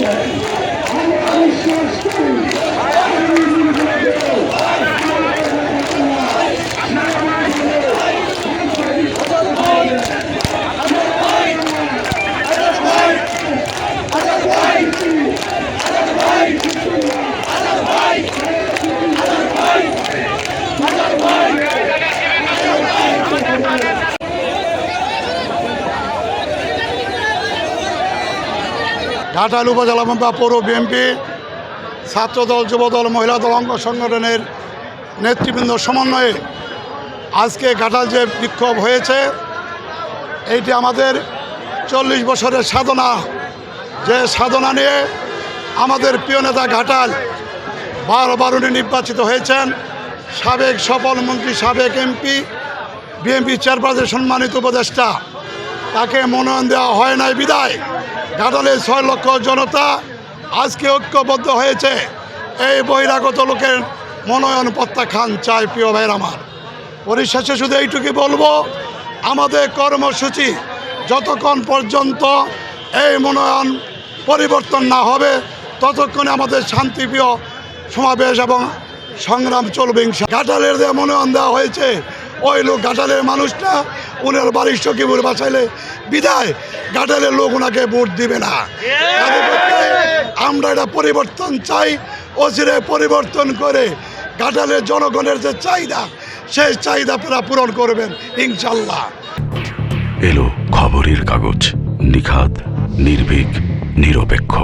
Yeah. Ghatail উপজেলা বা পৌর বিএনপি ছাত্রদল যুবদল মহিলা দল, অঙ্গ সংগঠনের নেতৃবৃন্দ সমন্বয়ে আজকে ঘাটাল যে বিক্ষোভ হয়েছে, এইটি আমাদের চল্লিশ বছরের সাধনা। যে সাধনা নিয়ে আমাদের প্রিয় নেতা ঘাটাল বারবার উনি নির্বাচিত হয়েছেন। সাবেক সফল মন্ত্রী, সাবেক এমপি বিএনপি চেয়ারপারসনের সম্মানিত উপদেষ্টা, তাকে মনোনয়ন দেওয়া হয় নাই বিদায়। ঘাটালের ছয় লক্ষ জনতা আজকে ঐক্যবদ্ধ হয়েছে। এই বহিরাগত লোকের মনোনয়ন প্রত্যাখ্যান চাই প্রিয় ভাইয়ের আমার। পরিশেষে শুধু এইটুকু বলব, আমাদের কর্মসূচি যতক্ষণ পর্যন্ত এই মনোনয়ন পরিবর্তন না হবে, ততক্ষণে আমাদের শান্তিপ্রিয় সমাবেশ এবং সংগ্রাম চলবে ঘাটালের যে মনোনয়ন দেওয়া হয়েছে, ওই লোক ঘাটালের মানুষটা উনার বাড়ির সখীপুর বাঁচাইলে বিদায়। ঘাটালের লোক ওনাকে ভোট দিবে না। আমরা এটা পরিবর্তন চাই, অচিরে পরিবর্তন করে ঘাটালের জনগণের যে চাহিদা, সেই চাহিদা আপনারা পূরণ করবেন ইনশাল্লাহ এলো খবরের কাগজ নিখাত নির্ভীক, নিরপেক্ষ।